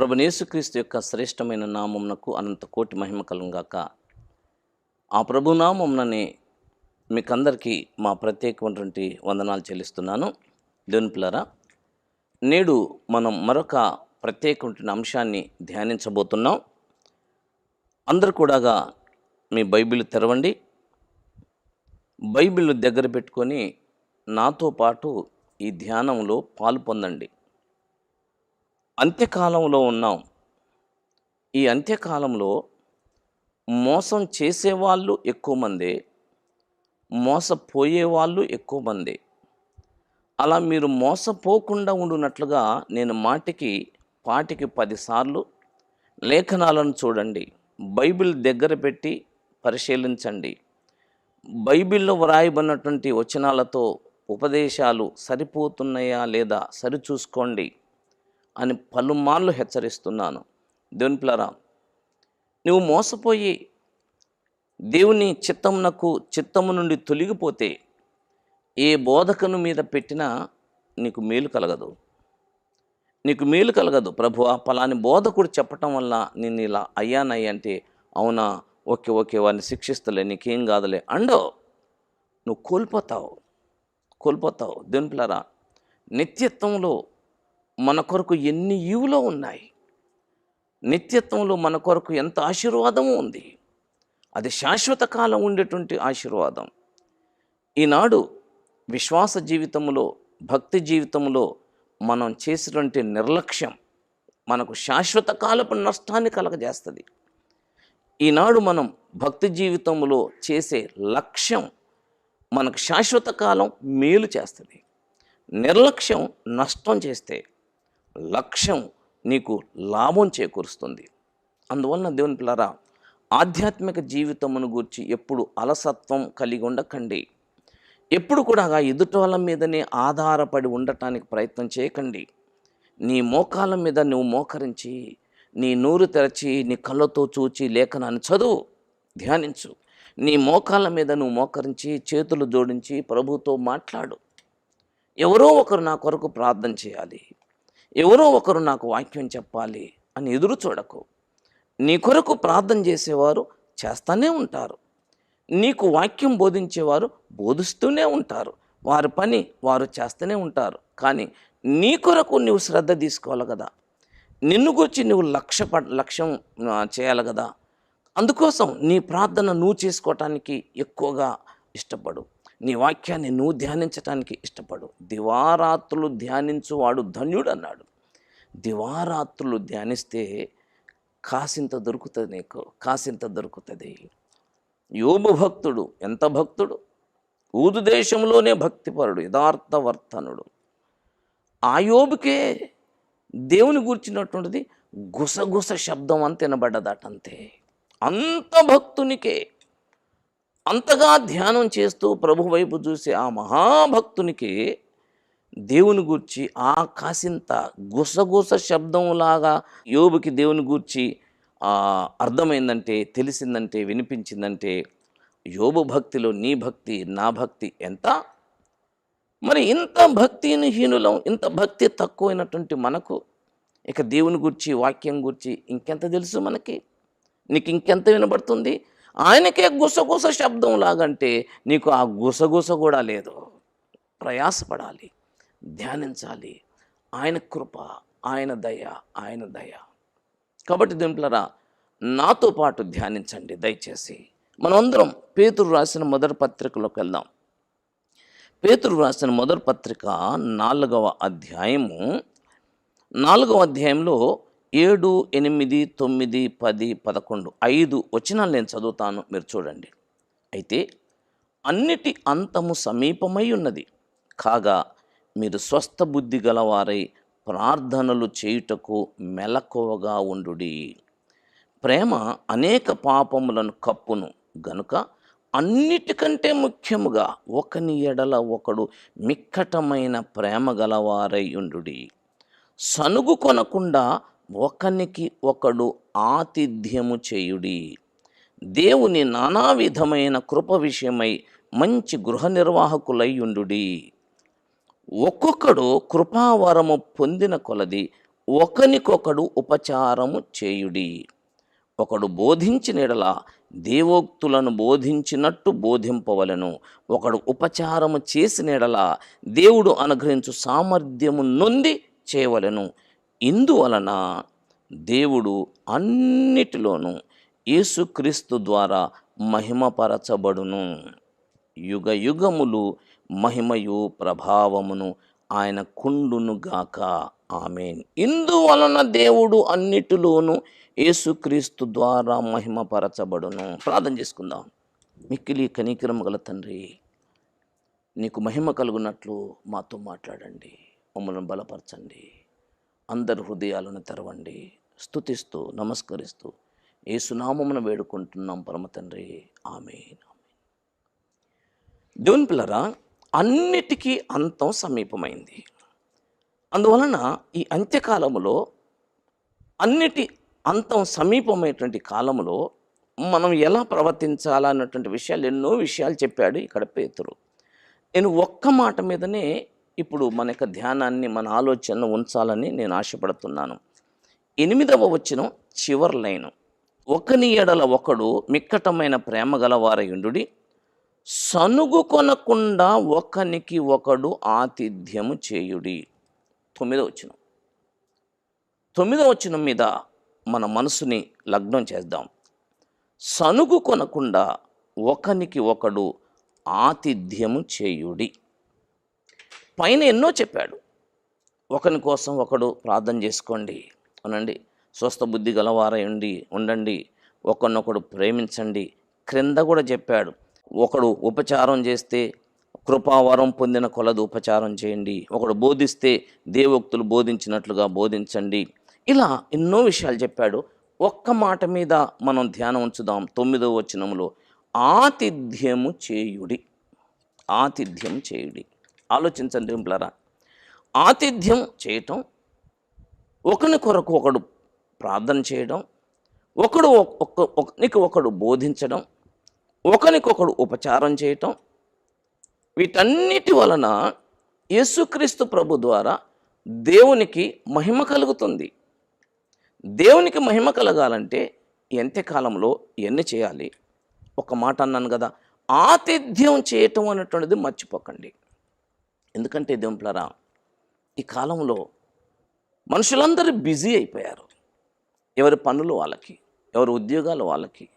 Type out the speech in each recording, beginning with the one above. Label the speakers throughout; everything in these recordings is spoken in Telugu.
Speaker 1: ప్రభునేసుక్రీస్తు యొక్క శ్రేష్టమైన నామమునకు అనంత కోటి మహిమ కలుగాక ఆ ప్రభు మీకందరికీ మా ప్రత్యేకమైనటువంటి వందనాలు చెల్లిస్తున్నాను. దేవుని నేడు మనం మరొక ప్రత్యేకమైన అంశాన్ని ధ్యానించబోతున్నాం. అందరు కూడాగా మీ బైబిల్ తెరవండి. బైబిల్ దగ్గర పెట్టుకొని నాతో పాటు ఈ ధ్యానంలో పాలు పొందండి. అంత్యకాలంలో ఉన్నాం. ఈ అంత్యకాలంలో మోసం చేసేవాళ్ళు ఎక్కువ మంది మోసపోయే వాళ్ళు ఎక్కువ మంది. అలా మీరు మోసపోకుండా ఉండునట్లుగా నేను మాటికి పాటికి పదిసార్లు లేఖనాలను చూడండి. బైబిల్ దగ్గర పెట్టి పరిశీలించండి. బైబిల్లో వ్రాయబడినటువంటి వచనాలతో ఉపదేశాలు సరిపోతున్నాయా లేదా సరిచూసుకోండి. అని పలుమార్లు హెచ్చరిస్తున్నాను. దేవుని పిల్లరా నువ్వు మోసపోయి దేవుని చిత్తమునకు చిత్తము నుండి తొలగిపోతే ఏ బోధకను మీద పెట్టినా నీకు మేలు కలగదు. నీకు మేలు కలగదు ప్రభు. పలాని బోధకుడు చెప్పటం వల్ల నేను ఇలా అయ్యానయ్య అంటే అవునా? ఓకే ఓకే వారిని శిక్షిస్తలే నీకేం కాదులే అండో నువ్వు కోల్పోతావు. కోల్పోతావు. దేవుని పిల్లరా నిత్యత్వంలో మన కొరకు ఎన్ని ఈవులో ఉన్నాయి? నిత్యత్వంలో మన కొరకు ఎంత ఆశీర్వాదము ఉంది? అది శాశ్వత కాలం ఉండేటువంటి ఆశీర్వాదం. ఈనాడు విశ్వాస జీవితంలో భక్తి జీవితంలో మనం చేసినటువంటి నిర్లక్ష్యం మనకు శాశ్వత కాలపు నష్టాన్ని కలగజేస్తుంది. ఈనాడు మనం భక్తి జీవితంలో చేసే లక్ష్యం మనకు శాశ్వత కాలం మేలు చేస్తుంది. నిర్లక్ష్యం నష్టం చేస్తే లక్ష్యం నీకు లాభం చేకూరుస్తుంది. అందువలన దేవుని పిల్లరా ఆధ్యాత్మిక జీవితమును గూర్చి ఎప్పుడు అలసత్వం కలిగి ఉండకండి. ఎప్పుడు కూడా ఎదుటి వాళ్ళ మీదనే ఆధారపడి ఉండటానికి ప్రయత్నం చేయకండి. నీ మోకాల మీద నువ్వు మోకరించి నీ నూరు తెరచి నీ కళ్ళతో చూచి లేఖనాన్ని చదువు ధ్యానించు. నీ మోకాల మీద నువ్వు మోకరించి చేతులు జోడించి ప్రభుతో మాట్లాడు. ఎవరో ఒకరు నా కొరకు ప్రార్థన చేయాలి. ఎవరో ఒకరు నాకు వాక్యం చెప్పాలి అని ఎదురు చూడకు. నీ కొరకు ప్రార్థన చేసేవారు చేస్తూనే ఉంటారు. నీకు వాక్యం బోధించేవారు బోధిస్తూనే ఉంటారు. వారి పని వారు చేస్తూనే ఉంటారు. కానీ నీ కొరకు నువ్వు శ్రద్ధ తీసుకోవాలి కదా. నిన్ను గురించి నువ్వు లక్ష్య లక్ష్యం చేయాలి కదా. అందుకోసం నీ ప్రార్థన నువ్వు చేసుకోవటానికి ఎక్కువగా ఇష్టపడు. నీ వాక్యాన్ని నువ్వు ధ్యానించటానికి ఇష్టపడు. దివారాత్రులు ధ్యానించువాడు ధన్యుడు అన్నాడు దివారాత్రులు ధ్యానిస్తే కాసింత దొరుకుతుంది నీకు కాసింత దొరుకుతుంది. యోబు భక్తుడు ఎంత భక్తుడు? ఊదు దేశంలోనే భక్తిపరుడు యథార్థవర్తనుడు ఆ యోబుకే దేవుని గూర్చినటువంటిది గుసగుస శబ్దం అంత వినబడ్డదట అంతే అంత భక్తునికే అంతగా ధ్యానం చేస్తూ ప్రభు వైపు చూసే ఆ మహాభక్తునికి దేవుని గూర్చి ఆ కాసింత గుసగుస శబ్దంలాగా యోబుకి దేవుని గూర్చి అర్థమైందంటే తెలిసిందంటే వినిపించిందంటే యోబు భక్తిలో నీ భక్తి నా భక్తి ఎంత? మరి ఇంత భక్తిని హీనులం ఇంత భక్తి తక్కువైనటువంటి మనకు ఇక దేవుని గురించి వాక్యం గురించి ఇంకెంత తెలుసు మనకి? నీకు ఇంకెంత వినబడుతుంది? ఆయనకే గుసగుస శబ్దం లాగంటే నీకు ఆ గుసగుస కూడా లేదు. ప్రయాసపడాలి ధ్యానించాలి. ఆయన కృప ఆయన దయ ఆయన దయ. కాబట్టి దింపులరా నాతో పాటు ధ్యానించండి దయచేసి. మనమందరం పేతురు రాసిన మొదటి పత్రికలోకి వెళ్దాం. పేతురు రాసిన మొదటి పత్రిక నాలుగవ అధ్యాయము నాలుగవ అధ్యాయంలో ఏడు ఎనిమిది తొమ్మిది పది పదకొండు ఐదు వచనాలు నేను చదువుతాను మీరు చూడండి. అయితే అన్నిటి అంతము సమీపమై ఉన్నది. కాగా మీరు స్వస్థ బుద్ధి గలవారై ప్రార్థనలు చేయుటకు మెలకువగా ఉండు ప్రేమ అనేక పాపములను కప్పును. గనుక అన్నిటికంటే ముఖ్యముగా ఒకని ఎడల ఒకడు మిక్కటమైన ప్రేమ గలవారై ఉండుడి. సనుగు కొనకుండా ఒకనికి ఒకడు ఆతిథ్యము చేయుడి. దేవుని నానా విధమైన కృప విషయమై మంచి గృహ నిర్వాహకులై ఉండుడి. ఒక్కొక్కడు కృపావరము పొందిన కొలది ఒకనికొకడు ఉపచారము చేయుడి. ఒకడు బోధించిన దేవోక్తులను బోధించినట్టు బోధింపవలను. ఒకడు ఉపచారము చేసిన దేవుడు అనుగ్రహించు సామర్థ్యము నొంది చేయవలెను. ఇందువలన దేవుడు అన్నిటిలోనూ యేసుక్రీస్తు ద్వారా మహిమపరచబడును. యుగ యుగములు మహిమయు ప్రభావమును ఆయన కుండును గాక. ఆమెన్. ఇందువలన దేవుడు అన్నిటిలోనూ యేసుక్రీస్తు ద్వారా మహిమపరచబడును. ప్రార్థన చేసుకుందాం. మిక్కిలి కనికరము గల తండ్రి నీకు మహిమ కలుగునట్లు మాతో మాట్లాడండి. మమ్మల్ని బలపరచండి. అందరి హృదయాలను తెరవండి. స్తుతిస్తూ నమస్కరిస్తూ ఏసునామమును వేడుకుంటున్నాం పరమ తండ్రి. ఆమె దేవుని పిల్లరా అన్నిటికీ అంతం సమీపమైంది. అందువలన ఈ అంత్యకాలములో అన్నిటి అంతం సమీపమైనటువంటి కాలంలో మనం ఎలా ప్రవర్తించాలన్నటువంటి విషయాలు ఎన్నో విషయాలు చెప్పాడు ఇక్కడ పేతురు. నేను ఒక్క మాట మీదనే ఇప్పుడు మన యొక్క ధ్యానాన్ని మన ఆలోచనను ఉంచాలని నేను ఆశపడుతున్నాను. ఎనిమిదవ వచ్చిన చివరి లైను. ఒకని ఎడల ఒకడు మిక్కటమైన ప్రేమ గలవారయుండు సనుగు కొనకుండా ఒకనికి ఒకడు ఆతిథ్యము చేయుడి. తొమ్మిదో వచ్చిన తొమ్మిదో వచ్చిన మీద మన మనసుని లగ్నం చేద్దాం. సనుగు కొనకుండా ఒకనికి ఒకడు ఆతిథ్యము చేయుడి. పైన ఎన్నో చెప్పాడు. ఒకని కోసం ఒకడు ప్రార్థన చేసుకోండి. అనండి స్వస్థ బుద్ధి గలవారయండి. ఉండండి. ఒకరినొకడు ప్రేమించండి. క్రింద కూడా చెప్పాడు. ఒకడు ఉపచారం చేస్తే కృపావరం పొందిన కొలది ఉపచారం చేయండి. ఒకడు బోధిస్తే దేవోక్తులు బోధించినట్లుగా బోధించండి. ఇలా ఎన్నో విషయాలు చెప్పాడు. ఒక్క మాట మీద మనం ధ్యానం ఉంచుదాం. తొమ్మిదో వచనంలో ఆతిథ్యము చేయుడి. ఆతిథ్యం చేయుడి. ఆలోచించండి పిల్లరా ఆతిథ్యం చేయటం ఒకని కొరకు ఒకడు ప్రార్థన చేయడం ఒకడు ఒక ఒకనికి ఒకడు బోధించడం ఒకనికొకడు ఉపచారం చేయటం వీటన్నిటి వలన యేసుక్రీస్తు ప్రభు ద్వారా దేవునికి మహిమ కలుగుతుంది. దేవునికి మహిమ కలగాలంటే ఎంతకాలంలో ఎన్ని చేయాలి? ఒక మాట అన్నాను కదా ఆతిథ్యం చేయటం అనేటువంటిది మర్చిపోకండి. ఎందుకంటే దేవుంపులరా ఈ కాలంలో మనుషులందరూ బిజీ అయిపోయారు. ఎవరి పనులు వాళ్ళకి ఎవరి ఉద్యోగాలు వాళ్ళకి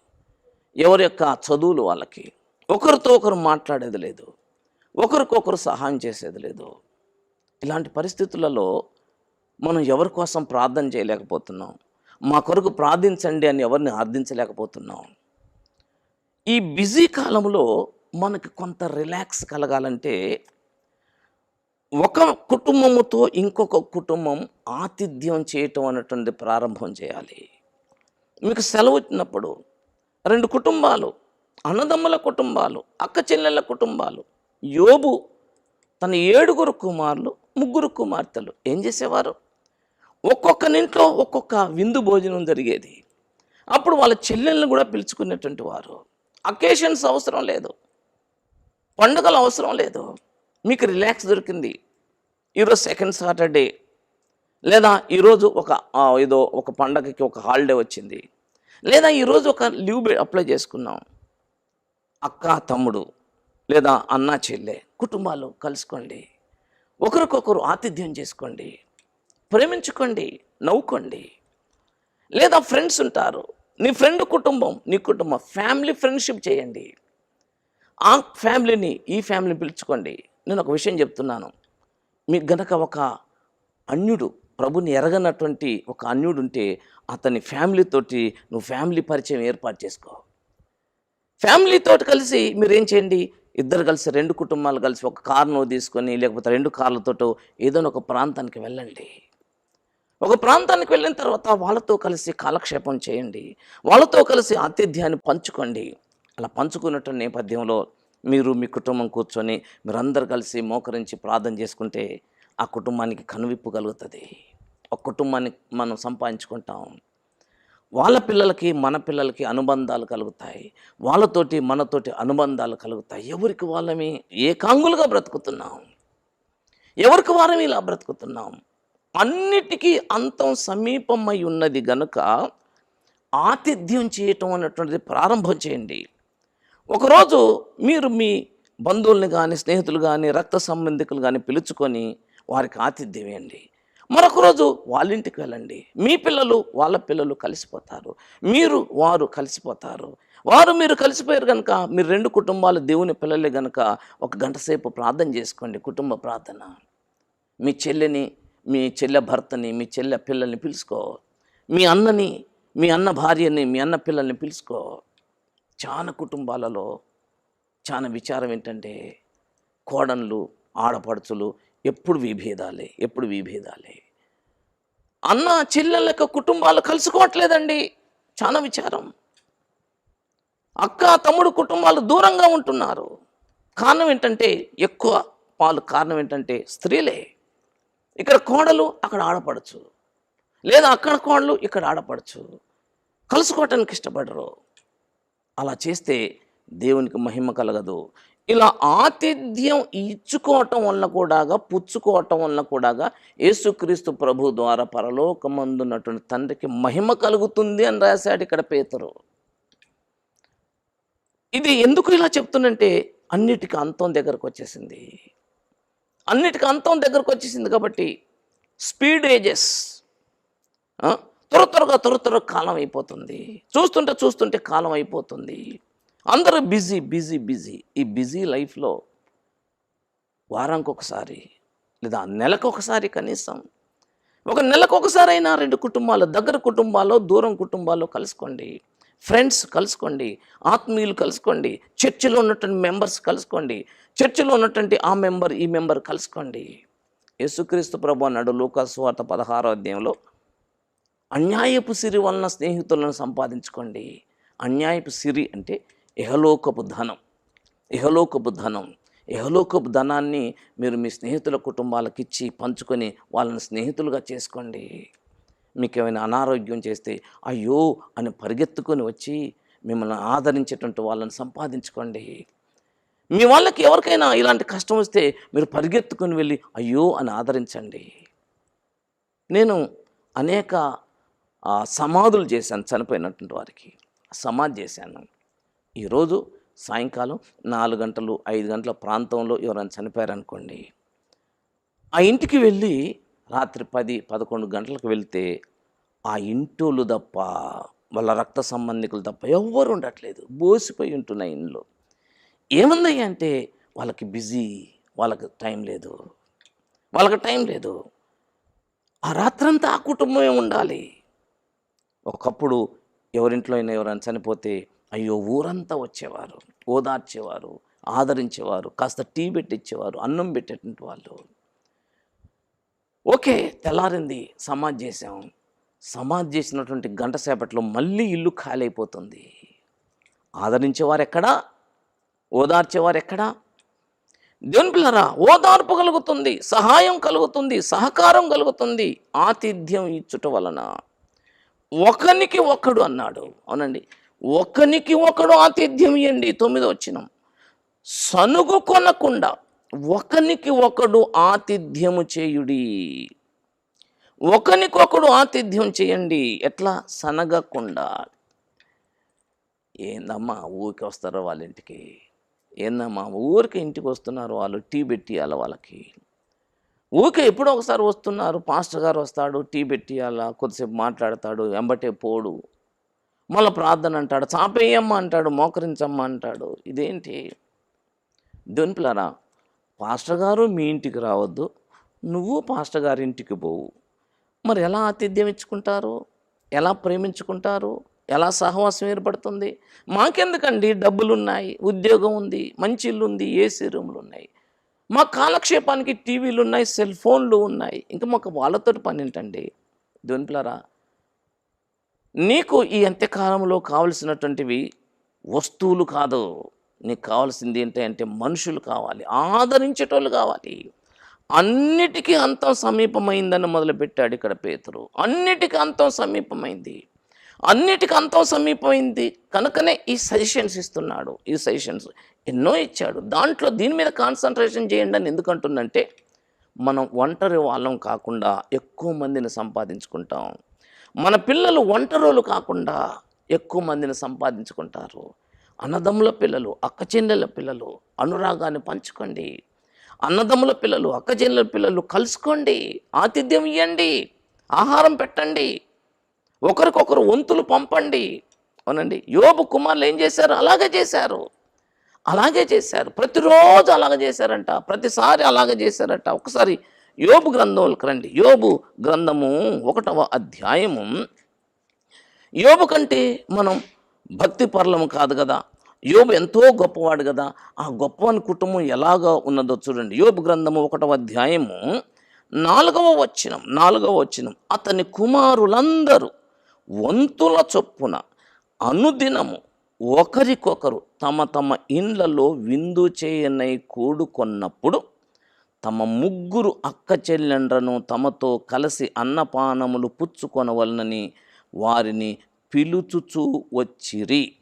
Speaker 1: ఎవరి యొక్క చదువులు వాళ్ళకి. ఒకరితో ఒకరు మాట్లాడేది లేదు. ఒకరికొకరు సహాయం చేసేది లేదు. ఇలాంటి పరిస్థితులలో మనం ఎవరి కోసం ప్రార్థన చేయలేకపోతున్నాం? మా కొరకు ప్రార్థించండి అని ఎవరిని ఆర్థించలేకపోతున్నాం? ఈ బిజీ కాలంలో మనకి కొంత రిలాక్స్ కలగాలంటే ఒక కుటుంబముతో ఇంకొక కుటుంబం ఆతిథ్యం చేయటం అనేటువంటి ప్రారంభం చేయాలి. మీకు సెలవు వచ్చినప్పుడు రెండు కుటుంబాలు అన్నదమ్ముల కుటుంబాలు అక్క చెల్లెళ్ళ కుటుంబాలు యోబు తన ఏడుగురు కుమారులు ముగ్గురు కుమార్తెలు ఏం చేసేవారు? ఒక్కొక్కనింట్లో ఒక్కొక్క విందు భోజనం జరిగేది. అప్పుడు వాళ్ళ చెల్లెళ్ళని కూడా పిలుచుకునేటువంటి వారు. అకేషన్స్ అవసరం లేదు. పండుగలు అవసరం లేదు. మీకు రిలాక్స్ దొరికింది. ఈరోజు సెకండ్ సాటర్డే లేదా ఈరోజు ఒక ఏదో ఒక పండగకి ఒక హాలిడే వచ్చింది. లేదా ఈరోజు ఒక లీవ్ అప్లై చేసుకున్నాం. అక్క తమ్ముడు లేదా అన్న చెల్లె కుటుంబాలు కలుసుకోండి. ఒకరికొకరు ఆతిథ్యం చేసుకోండి. ప్రేమించుకోండి నవ్వుకోండి. లేదా ఫ్రెండ్స్ ఉంటారు. నీ ఫ్రెండ్ కుటుంబం నీ కుటుంబం ఫ్యామిలీ ఫ్రెండ్షిప్ చేయండి. ఆ ఫ్యామిలీని ఈ ఫ్యామిలీని పిలుచుకోండి. నేను ఒక విషయం చెప్తున్నాను. మీకు గనక ఒక అన్యుడు ప్రభుని ఎరగనటువంటి ఒక అన్యుడు ఉంటే అతని ఫ్యామిలీతోటి నువ్వు ఫ్యామిలీ పరిచయం ఏర్పాటు చేసుకో. ఫ్యామిలీతో కలిసి మీరు ఏం చేయండి? ఇద్దరు కలిసి రెండు కుటుంబాలు కలిసి ఒక కారును తీసుకొని లేకపోతే రెండు కార్లతో ఏదైనా ఒక ప్రాంతానికి వెళ్ళండి. ఒక ప్రాంతానికి వెళ్ళిన తర్వాత వాళ్ళతో కలిసి కాలక్షేపం చేయండి. వాళ్ళతో కలిసి ఆతిథ్యాన్ని పంచుకోండి. అలా పంచుకున్నటువంటి నేపథ్యంలో మీరు మీ కుటుంబం కూర్చొని మీరందరు కలిసి మోకరించి ప్రార్థన చేసుకుంటే ఆ కుటుంబానికి కనువిప్పు కలుగుతుంది. ఒక కుటుంబాన్ని మనం సంపాదించుకుంటాం. వాళ్ళ పిల్లలకి మన పిల్లలకి అనుబంధాలు కలుగుతాయి. వాళ్ళతోటి మనతోటి అనుబంధాలు కలుగుతాయి. ఎవరికి వాళ్ళమి ఏకాంగులుగా బ్రతుకుతున్నాం? ఎవరికి వారం ఇలా బ్రతుకుతున్నాం? అన్నిటికీ అంతం సమీపమై ఉన్నది గనుక ఆతిథ్యం చేయటం అన్నటువంటిది ప్రారంభం చేయండి. ఒకరోజు మీరు మీ బంధువుల్ని కానీ స్నేహితులు కానీ రక్త సంబంధికులు కానీ పిలుచుకొని వారికి ఆతిథ్యం వేయండి మరొక రోజు వాళ్ళ ఇంటికి వెళ్ళండి. మీ పిల్లలు వాళ్ళ పిల్లలు కలిసిపోతారు. మీరు వారు కలిసిపోతారు. వారు మీరు కలిసిపోయారు కనుక మీరు రెండు కుటుంబాలు దేవుని పిల్లలే కనుక ఒక గంట సేపు ప్రార్థన చేసుకోండి. కుటుంబ ప్రార్థన. మీ చెల్లెని మీ చెల్లె భర్తని మీ చెల్లె పిల్లల్ని పిలుచుకో. మీ అన్నని మీ అన్న భార్యని మీ అన్న పిల్లల్ని పిలుచుకో. చాలా కుటుంబాలలో చాలా విచారం ఏంటంటే కోడన్లు ఆడపడుచులు ఎప్పుడు విభేదాలే ఎప్పుడు విభేదాలే. అన్న చెల్లెళ్ళ కుటుంబాలు కలుసుకోవట్లేదండి. చాలా విచారం. అక్క తమ్ముడు కుటుంబాలు దూరంగా ఉంటున్నారు. కారణం ఏంటంటే ఎక్కువ పాలు కారణం ఏంటంటే స్త్రీలే. ఇక్కడ కోడలు అక్కడ ఆడపడచ్చు లేదా అక్కడ కోడలు ఇక్కడ ఆడపడచ్చు కలుసుకోవటానికి ఇష్టపడరు. అలా చేస్తే దేవునికి మహిమ కలగదు. ఇలా ఆతిథ్యం ఇచ్చుకోవటం వలన కూడా పుచ్చుకోవటం వలన కూడా యేసుక్రీస్తు ప్రభు ద్వారా పరలోకమందున్నటువంటి తండ్రికి మహిమ కలుగుతుంది అని రాశాడు ఇక్కడ పేతరు. ఇది ఎందుకు ఇలా చెప్తున్నంటే అన్నిటికీ అంతం దగ్గరకు వచ్చేసింది. అన్నిటికీ అంతం దగ్గరకు వచ్చేసింది కాబట్టి స్పీడ్ ఏజెస్ త్వర త్వరగా త్వర త్వర కాలం అయిపోతుంది. చూస్తుంటే చూస్తుంటే కాలం అయిపోతుంది. అందరూ బిజీ బిజీ బిజీ. ఈ బిజీ లైఫ్లో వారానికి ఒకసారి లేదా నెలకు ఒకసారి కనీసం ఒక నెలకు ఒకసారైనా రెండు కుటుంబాలు దగ్గర కుటుంబాలు దూరం కుటుంబాల్లో కలుసుకోండి. ఫ్రెండ్స్ కలుసుకోండి. ఆత్మీయులు కలుసుకోండి. చర్చిలో ఉన్నటువంటి మెంబర్స్ కలుసుకోండి. చర్చిలో ఉన్నటువంటి ఆ మెంబర్ ఈ మెంబర్ కలుసుకోండి. యేసుక్రీస్తు ప్రభు అన్నాడు లూకాసు వార్త పదహారో అధ్యాయంలో అన్యాయపు సిరి వలన స్నేహితులను సంపాదించుకోండి. అన్యాయపు సిరి అంటే ఇహలోకపు ధనం. ఇహలోకపు ధనం. ఇహలోకపు ధనాన్ని మీరు మీ స్నేహితుల కుటుంబాలకు ఇచ్చి పంచుకొని వాళ్ళని స్నేహితులుగా చేసుకోండి. మీకు ఏమైనా అనారోగ్యం చేస్తే అయ్యో అని పరిగెత్తుకొని వచ్చి మిమ్మల్ని ఆదరించేటువంటి వాళ్ళని సంపాదించుకోండి. మీ వాళ్ళకి ఎవరికైనా ఇలాంటి కష్టం వస్తే మీరు పరిగెత్తుకొని వెళ్ళి అయ్యో అని ఆదరించండి. నేను అనేక సమాధులు చేశాను చనిపోయినటువంటి వారికి. సమాధి చేశాను. ఈరోజు సాయంకాలం నాలుగు గంటలు ఐదు గంటల ప్రాంతంలో ఎవరైనా చనిపోయారనుకోండి ఆ ఇంటికి వెళ్ళి రాత్రి పది పదకొండు గంటలకు వెళ్తే ఆ ఇంటోళ్ళు తప్ప వాళ్ళ రక్త సంబంధికులు తప్ప ఎవ్వరు ఉండట్లేదు. బోసిపోయి ఉంటున్నాయి ఇంట్లో ఏముంది అంటే వాళ్ళకి బిజీ వాళ్ళకి టైం లేదు. వాళ్ళకి టైం లేదు. ఆ రాత్రంతా ఆ కుటుంబమే ఉండాలి. ఒకప్పుడు ఎవరింట్లో అయినా ఎవరైనా చనిపోతే అయ్యో ఊరంతా వచ్చేవారు ఓదార్చేవారు ఆదరించేవారు కాస్త టీ పెట్టించేవారు అన్నం పెట్టేటువంటి వాళ్ళు. ఓకే తెల్లారింది సమాధి చేసాం సమాధి చేసినటువంటి గంట సేపట్లో మళ్ళీ ఇల్లు ఖాళీ అయిపోతుంది ఆదరించేవారు ఎక్కడా ఓదార్చేవారు ఎక్కడా దేవుని పిల్లరా ఓదార్పు కలుగుతుంది సహాయం కలుగుతుంది సహకారం కలుగుతుంది ఆతిథ్యం ఇచ్చుట వలన. ఒకనికి ఒకడు అన్నాడు. అవునండి. ఒకనికి ఒకడు ఆతిథ్యం ఇవ్వండి తొమ్మిది వచ్చిన సనుగు కొనకుండా ఒకనికి ఒకడు ఆతిథ్యము చేయుడి. ఒకనికొకడు ఆతిథ్యం చేయండి. ఎట్లా? సనగకుండా. ఏందమ్మా? ఊరికి వస్తారో వాళ్ళ ఇంటికి? ఏందమ్మా? ఊరికి ఇంటికి వస్తున్నారు వాళ్ళు టీ పెట్టియాలి వాళ్ళకి. ఊరికే ఎప్పుడో ఒకసారి వస్తున్నారు. పాస్టర్ గారు వస్తాడు టీ పెట్టియాలా కొద్దిసేపు మాట్లాడతాడు ఎంబటే పోడు. మళ్ళీ ప్రార్థన అంటాడు చాపేయమ్మ అంటాడు మోకరించమ్మ అంటాడు. ఇదేంటి? దొనిపిలారా పాస్టర్ గారు మీ ఇంటికి రావద్దు నువ్వు పాస్టర్ గారి ఇంటికి పోవు. మరి ఎలా ఆతిథ్యం ఇచ్చుకుంటారు? ఎలా ప్రేమించుకుంటారు? ఎలా సహవాసం ఏర్పడుతుంది? మాకెందుకండి డబ్బులు ఉన్నాయి ఉద్యోగం ఉంది మంచి ఇల్లు ఉంది ఏసీ రూములు ఉన్నాయి. మా కాలక్షేపానికి టీవీలు ఉన్నాయి సెల్ ఫోన్లు ఉన్నాయి. ఇంకా మాకు వాళ్ళతో పని ఏంటండి? దొనిపిలారా నీకు ఈ అంత్యకాలంలో కావలసినటువంటివి వస్తువులు కాదు. నీకు కావాల్సింది ఏంటంటే మనుషులు కావాలి ఆదరించేటోళ్ళు కావాలి. అన్నిటికీ అంతం సమీపమైందని మొదలుపెట్టాడు ఇక్కడ పేతురు. అన్నిటికీ అంతం సమీపమైంది. అన్నిటికీ అంతం సమీపమైంది. కనుకనే ఈ సజెషన్స్ ఇస్తున్నాడు. ఈ సజెషన్స్ ఎన్నో ఇచ్చాడు. దాంట్లో దీని మీద కాన్సన్ట్రేషన్ చేయండి అని ఎందుకంటుందంటే మనం ఒంటరి వాళ్ళం కాకుండా ఎక్కువ మందిని సంపాదించుకుంటాం. మన పిల్లలు ఒంటరులు కాకుండా ఎక్కువ మందిని సంపాదించుకుంటారు. అన్నదమ్ముల పిల్లలు అక్కచెల్లెల పిల్లలు అనురాగాన్ని పంచుకోండి. అన్నదమ్ముల పిల్లలు అక్కచెల్లెల పిల్లలు కలుసుకోండి. ఆతిథ్యం ఇవ్వండి ఆహారం పెట్టండి. ఒకరికొకరు వంతులు పంపండి. అవునండి. యోబు కుమారులు ఏం చేశారు? అలాగే చేశారు. అలాగే చేశారు. ప్రతిరోజు అలాగే చేశారంట. ప్రతిసారి అలాగే చేశారంట. ఒకసారి యోబు గ్రంథంలోకి రండి. యోబు గ్రంథము ఒకటవ అధ్యాయము. యోబు కంటే మనం భక్తి పర్లము కాదు కదా. యోబు ఎంతో గొప్పవాడు కదా. ఆ గొప్పవాని కుటుంబం ఎలాగా ఉన్నదో చూడండి. యోబు గ్రంథము ఒకటవ అధ్యాయము నాలుగవ వచ్చినం నాలుగవ వచ్చినం అతని కుమారులందరూ వంతుల చొప్పున అనుదినము ఒకరికొకరు తమ తమ ఇండ్లలో విందు చేయనై కూడుకొన్నప్పుడు తమ ముగ్గురు అక్క చెల్లెండ్రను తమతో కలిసి అన్నపానములు పుచ్చుకొనవలనని వారిని పిలుచుచూ వచ్చిరి.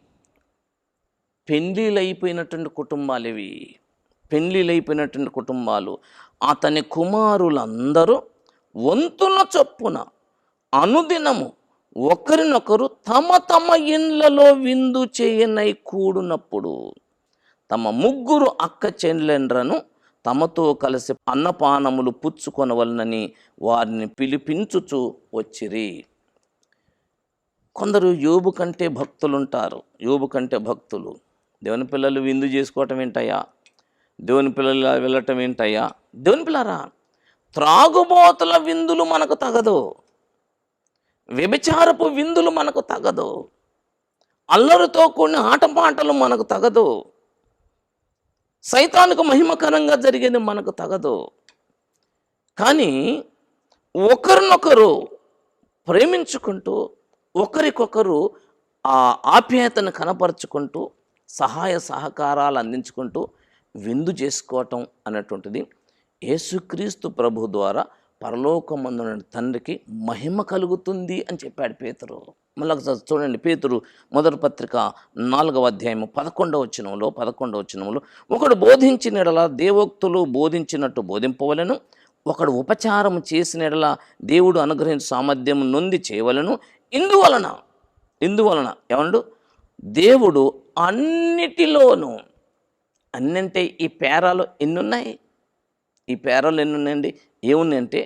Speaker 1: పెళ్ళిళ్ళైపోయినటువంటి కుటుంబాలు ఇవి పెళ్ళిళ్ళైపోయినటువంటి కుటుంబాలు. అతని కుమారులందరూ వంతుల చొప్పున అనుదినము ఒకరినొకరు తమ తమ ఇండ్లలో విందు చేయనై కూడినప్పుడు తమ ముగ్గురు అక్క చెల్లెండ్రను తమతో కలిసి అన్నపానములు పుచ్చుకొనవలనని వారిని పిలిపించుచు వచ్చిరి. కొందరు యోబు కంటే భక్తులు ఉంటారు యోబు కంటే భక్తులు. దేవుని పిల్లలు విందు చేసుకోవటం ఏంటయ్యా? దేవుని పిల్లలు వెళ్ళటం ఏంటయ్యా? దేవుని పిల్లరా త్రాగుబోతుల విందులు మనకు తగదు. వ్యభిచారపు విందులు మనకు తగదు. అల్లరితో కూడిన ఆటపాటలు మనకు తగదు. సైతానికి మహిమకరంగా జరిగేది మనకు తగదు. కానీ ఒకరినొకరు ప్రేమించుకుంటూ ఒకరికొకరు ఆ ఆప్యాయతను కనపరుచుకుంటూ సహాయ సహకారాలు అందించుకుంటూ విందు చేసుకోవటం అనేటువంటిది యేసుక్రీస్తు ప్రభు ద్వారా పరలోకమందున తండ్రికి మహిమ కలుగుతుంది అని చెప్పాడు పేతురు. మళ్ళీ చూడండి పేతురు మొదటి పత్రిక నాలుగవ అధ్యాయము పదకొండవ వచనంలో పదకొండవ వచనంలో ఒకడు బోధించిన ఎడల దేవోక్తులు బోధించినట్టు బోధింపవలను ఒకడు ఉపచారం చేసిన ఎడల దేవుడు అనుగ్రహించిన సామర్థ్యం నొంది చేయవలను. ఇందువలన ఇందువలన ఏమండు? దేవుడు అన్నిటిలోనూ అన్నంటే ఈ పేరాలు ఎన్నున్నాయి? ఈ పేరాలు ఎన్ని ఏముంది అంటే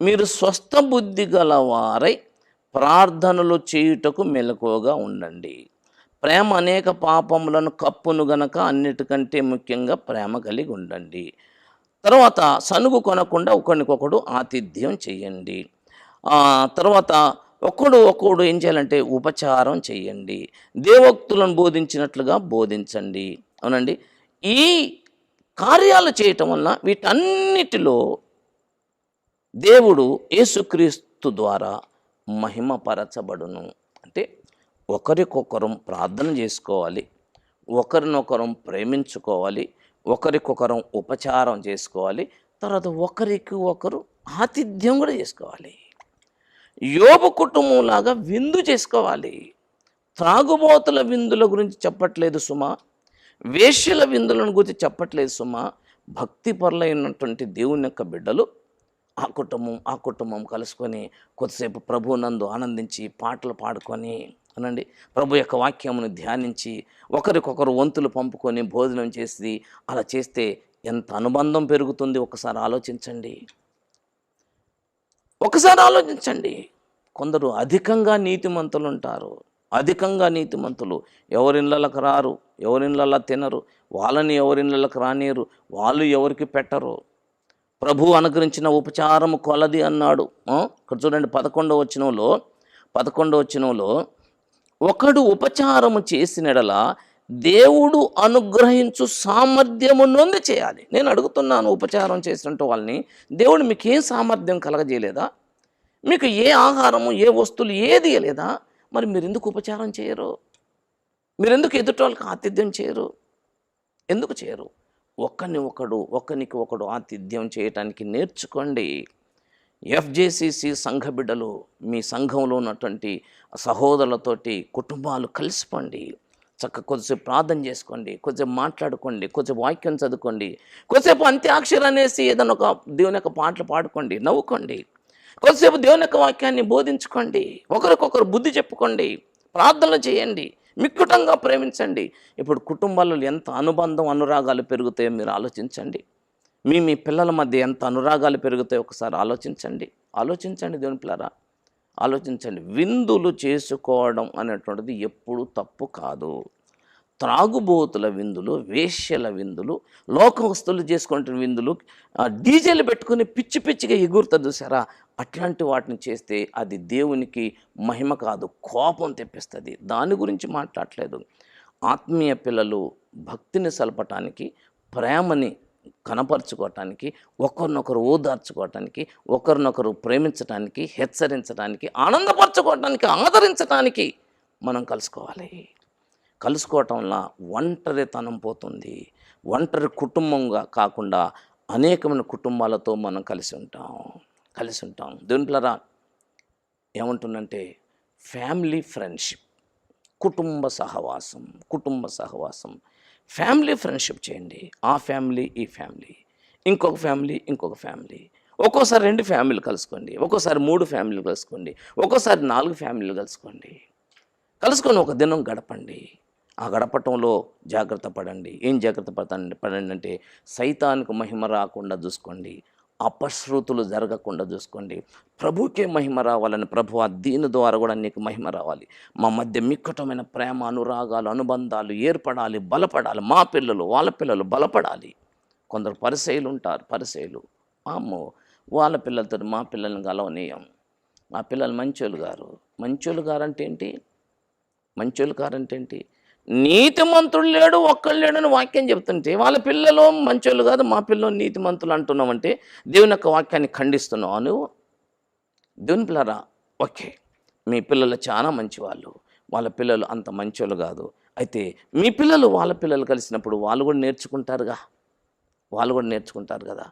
Speaker 1: మీరు స్వస్థ బుద్ధి గలవారై ప్రార్థనలు చేయుటకు మెలకువగా ఉండండి. ప్రేమ అనేక పాపములను కప్పును గనక అన్నిటికంటే ముఖ్యంగా ప్రేమ కలిగి ఉండండి. తర్వాత సనుగు కొనకుండా ఒకరికొకడు ఆతిథ్యం చేయండి. తర్వాత ఒకడు ఒకడు ఏం చేయాలంటే ఉపచారం చేయండి. దేవోక్తులను బోధించినట్లుగా బోధించండి. అవునండి? ఈ కార్యాలు చేయటం వల్ల వీటన్నిటిలో దేవుడు యేసుక్రీస్తు ద్వారా మహిమపరచబడును. అంటే ఒకరికొకరం ప్రార్థన చేసుకోవాలి ఒకరినొకరం ప్రేమించుకోవాలి ఒకరికొకరం ఉపచారం చేసుకోవాలి తర్వాత ఒకరికి ఒకరు ఆతిథ్యం కూడా చేసుకోవాలి. యోబు కుటుంబంలాగా విందు చేసుకోవాలి. త్రాగుబోతుల విందుల గురించి చెప్పట్లేదు సుమా వేశ్యల విందులను గురించి చెప్పట్లేదు సుమా భక్తి పరులైనటువంటి దేవుని యొక్క బిడ్డలు ఆ కుటుంబం ఆ కుటుంబం కలుసుకొని కొద్దిసేపు ప్రభు నందు ఆనందించి పాటలు పాడుకొని అనండి. ప్రభు యొక్క వాక్యమును ధ్యానించి ఒకరికొకరు వంతులు పంపుకొని భోజనం చేసి అలా చేస్తే ఎంత అనుబంధం పెరుగుతుంది ఒకసారి ఆలోచించండి. ఒకసారి ఆలోచించండి. కొందరు అధికంగా నీతిమంతులు ఉంటారు అధికంగా నీతిమంతులు ఎవరిళ్ళకు రారు ఎవరిళ్ళలా తినరు వాళ్ళని ఎవరిళ్ళకు రానియరు వాళ్ళు ఎవరికి పెట్టరు. ప్రభు అనుగ్రహించిన ఉపచారము కొలది అన్నాడు. ఇక్కడ చూడండి పదకొండవ వచనంలో పదకొండవ వచనంలో ఒకడు ఉపచారము చేసినడల దేవుడు అనుగ్రహించు సామర్థ్యము నొంది చేయాలి. నేను అడుగుతున్నాను ఉపచారం చేసినట్టు వాళ్ళని దేవుడు మీకు ఏం సామర్థ్యం కలగజేయలేదా? మీకు ఏ ఆహారము ఏ వస్తువులు ఏది లేదా మరి మీరు ఎందుకు ఉపచారం చేయరు? మీరెందుకు ఎదుటి వాళ్ళకి ఆతిథ్యం చేయరు? ఎందుకు చేయరు? ఒకరిని ఒకడు ఒకరికి ఒకడు ఆతిథ్యం చేయటానికి నేర్చుకోండి. ఎఫ్జేసిసి సంఘ బిడ్డలు మీ సంఘంలో ఉన్నటువంటి సహోదరులతోటి కుటుంబాలు కలిసిపోండి. చక్క కొద్దిసేపు ప్రార్థన చేసుకోండి కొద్దిసేపు మాట్లాడుకోండి కొద్దిసేపు వాక్యం చదువుకోండి కొద్దిసేపు అంత్యాక్షరం అనేసి ఏదైనా ఒక దేవుని యొక్క పాటలు పాడుకోండి నవ్వుకోండి. కొద్దిసేపు దేవుని యొక్క వాక్యాన్ని బోధించుకోండి. ఒకరికొకరు బుద్ధి చెప్పుకోండి ప్రార్థనలు చేయండి. మిక్కుటంగా ప్రేమించండి. ఇప్పుడు కుటుంబాల్లో ఎంత అనుబంధం అనురాగాలు పెరుగుతాయో మీరు ఆలోచించండి. మీ మీ పిల్లల మధ్య ఎంత అనురాగాలు పెరుగుతాయో ఒకసారి ఆలోచించండి. ఆలోచించండి దేవుని పిల్లరా. ఆలోచించండి. విందులు చేసుకోవడం అనేటువంటిది ఎప్పుడు తప్పు కాదు. త్రాగుబోతుల విందులు వేశ్యల విందులు లోకవస్తులు చేసుకుంటున్న విందులు డీజేలు పెట్టుకుని పిచ్చి పిచ్చిగా ఎగురుతుంది చూసారా అట్లాంటి వాటిని చేస్తే అది దేవునికి మహిమ కాదు కోపం తెప్పిస్తుంది. దాని గురించి మాట్లాడలేదు ఆత్మీయ పిల్లలు భక్తిని సలపటానికి ప్రేమని కనపరుచుకోవటానికి ఒకరినొకరు ఓదార్చుకోవటానికి ఒకరినొకరు ప్రేమించటానికి హెచ్చరించడానికి ఆనందపరచుకోవటానికి ఆదరించటానికి మనం కలుసుకోవాలి. కలుసుకోవటం వల్ల ఒంటరితనం పోతుంది. ఒంటరి కుటుంబంగా కాకుండా అనేకమైన కుటుంబాలతో మనం కలిసి ఉంటాం. కలిసి ఉంటాం. దీంట్లరా ఏమంటుందంటే ఫ్యామిలీ ఫ్రెండ్షిప్ కుటుంబ సహవాసం కుటుంబ సహవాసం. ఫ్యామిలీ ఫ్రెండ్షిప్ చేయండి. ఆ ఫ్యామిలీ ఈ ఫ్యామిలీ. ఇంకొక ఫ్యామిలీ ఇంకొక ఫ్యామిలీ. ఒక్కోసారి రెండు ఫ్యామిలీలు కలుసుకోండి. ఒక్కోసారి మూడు ఫ్యామిలీలు కలుసుకోండి. ఒక్కోసారి నాలుగు ఫ్యామిలీలు కలుసుకోండి. కలుసుకొని ఒక దినం గడపండి. ఆ గడపటంలో జాగ్రత్త పడండి. ఏం జాగ్రత్త పడండి పడండి అంటే సైతానికి మహిమ రాకుండా చూసుకోండి. అపశ్రుతులు జరగకుండా చూసుకోండి. ప్రభుకే మహిమ రావాలని ప్రభు ఆ దీని ద్వారా కూడా నీకు మహిమ రావాలి. మా మధ్య మిక్కటమైన ప్రేమ అనురాగాలు అనుబంధాలు ఏర్పడాలి బలపడాలి. మా పిల్లలు వాళ్ళ పిల్లలు బలపడాలి. కొందరు పరిచయులు ఉంటారు. పరిచయులు అమ్మో! వాళ్ళ పిల్లలతో మా పిల్లల్ని గలవనీయం. మా పిల్లలు మంచోళ్ళు గారు. మంచోళ్ళు గారు అంటే ఏంటి? మంచోళ్ళు కారంటే ఏంటి? నీతిమంతుడు లేడు ఒక్కళ్ళు లేడు అని వాక్యం చెప్తుంటే వాళ్ళ పిల్లలు మంచోళ్ళు కాదు మా పిల్లలు నీతిమంతులు అంటున్నామంటే దేవుని యొక్క వాక్యాన్ని ఖండిస్తున్నావు. నువ్వు? దేవుని పిల్లరా? ఓకే. మీ పిల్లలు చాలా మంచివాళ్ళు. వాళ్ళ పిల్లలు అంత మంచోళ్ళు కాదు. అయితే మీ పిల్లలు వాళ్ళ పిల్లలు కలిసినప్పుడు వాళ్ళు కూడా నేర్చుకుంటారుగా? వాళ్ళు కూడా నేర్చుకుంటారు కదా?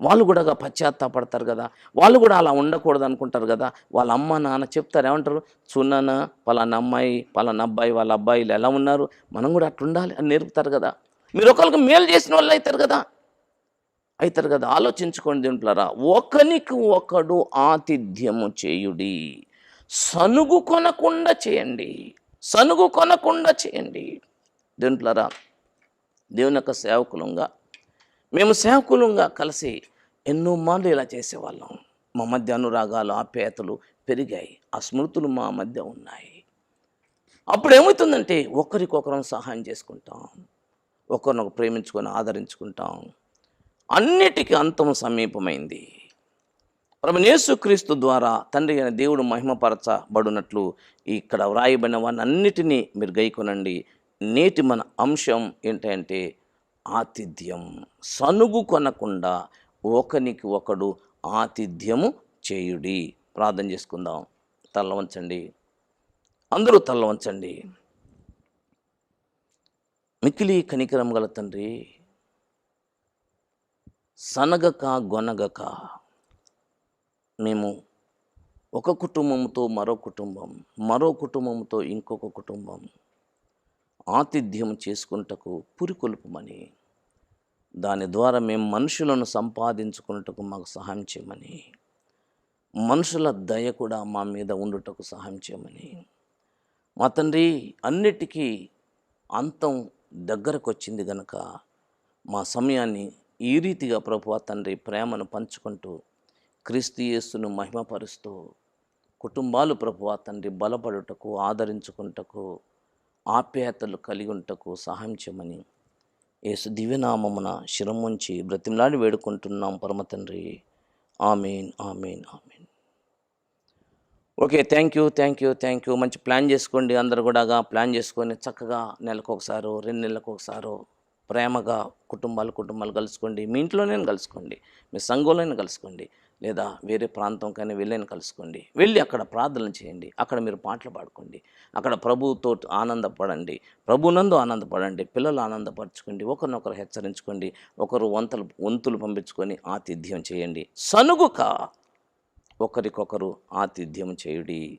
Speaker 1: వాళ్ళు కూడా పశ్చాత్తాపడతారు కదా. వాళ్ళు కూడా అలా ఉండకూడదు అనుకుంటారు కదా. వాళ్ళ అమ్మ నాన్న చెప్తారు ఏమంటారు? చూన్నానా పలానా అమ్మాయి పలానా అబ్బాయి వాళ్ళ అబ్బాయిలు ఎలా ఉన్నారు? మనం కూడా అట్లా ఉండాలి అని నేర్పుతారు కదా. మీరు ఒకరికి మేలు చేసిన వాళ్ళు అవుతారు కదా. అవుతారు కదా. ఆలోచించుకోండి దీంట్లోరా. ఒకనికి ఒకడు ఆతిథ్యము చేయుడి. సనుగు కొనకుండా చేయండి. సనుగు కొనకుండా చేయండి. దీంట్లోరా. దేవుని యొక్క సేవకులంగా. మేము సేవకులంగా కలిసి ఎన్నో మార్లు ఇలా చేసేవాళ్ళం. మా మధ్య అనురాగాలు ఆప్యాయతలు పెరిగాయి. ఆ స్మృతులు మా మధ్య ఉన్నాయి. అప్పుడు ఏమవుతుందంటే ఒకరికొకరం సహాయం చేసుకుంటాం. ఒకరినొకరు ప్రేమించుకొని ఆదరించుకుంటాం. అన్నిటికీ అంతం సమీపమైంది. క్రీస్తు ద్వారా తండ్రి అయిన దేవుడు మహిమపరచబడినట్లు ఇక్కడ వ్రాయబడిన వారిని అన్నిటినీ మీరు గైకొనండి. నేటి మన అంశం ఏంటంటే ఆతిథ్యం. సనుగు కొనకుండా ఒకనికి ఒకడు ఆతిథ్యము చేయుడి. ప్రార్థన చేసుకుందాం. తల్ల వంచండి. అందరూ తల్ల వంచండి. మిక్కిలి కనికరం గల తండ్రి సనగక గొనగక మేము ఒక కుటుంబంతో మరో కుటుంబం మరో కుటుంబంతో ఇంకొక కుటుంబం ఆతిథ్యం చేసుకుంటకు పురికొల్పమని దాని ద్వారా మేము మనుషులను సంపాదించుకున్నట్టుకు మాకు సహాయం చేయమని మనుషుల దయ కూడా మా మీద ఉండుటకు సహాయం చేయమని. మా తండ్రి అన్నిటికీ అంతం దగ్గరకు వచ్చింది గనక మా సమయాన్ని ఈ రీతిగా ప్రభు తండ్రి ప్రేమను పంచుకుంటూ క్రీస్తుయేసును మహిమపరుస్తూ కుటుంబాలు ప్రభు తండ్రి బలపడుటకు ఆదరించుకుంటకు ఆప్యాయతలు కలిగి ఉంటకు సహాయం చేయమని ఏసు దివ్యనామమున శిరముంచి బ్రతిమలాడి వేడుకుంటున్నాం పరమ తండ్రి. Amen amen amen. Okay thank you thank you thank you. మంచి ప్లాన్ చేసుకోండి అందరు కూడా. ప్లాన్ చేసుకొని చక్కగా నెలకు ఒకసారో రెండు నెలలకు ఒకసారో ప్రేమగా కుటుంబాలు కుటుంబాలు కలుసుకోండి. మీ ఇంట్లోనే కలుసుకోండి. మీ సంఘంలోనే కలుసుకోండి. లేదా వేరే ప్రాంతం కానీ వెళ్ళని కలుసుకోండి. వెళ్ళి అక్కడ ప్రార్థనలు చేయండి. అక్కడ మీరు పాటలు పాడుకోండి. అక్కడ ప్రభువుతో ఆనందపడండి. ప్రభునందు ఆనందపడండి. పిల్లలు ఆనందపరచుకోండి. ఒకరినొకరు హెచ్చరించుకోండి. ఒకరు వంతలు వంతులు పంపించుకొని ఆతిథ్యం చేయండి. సనుగుక ఒకరికొకరు ఆతిథ్యం చేయుడి.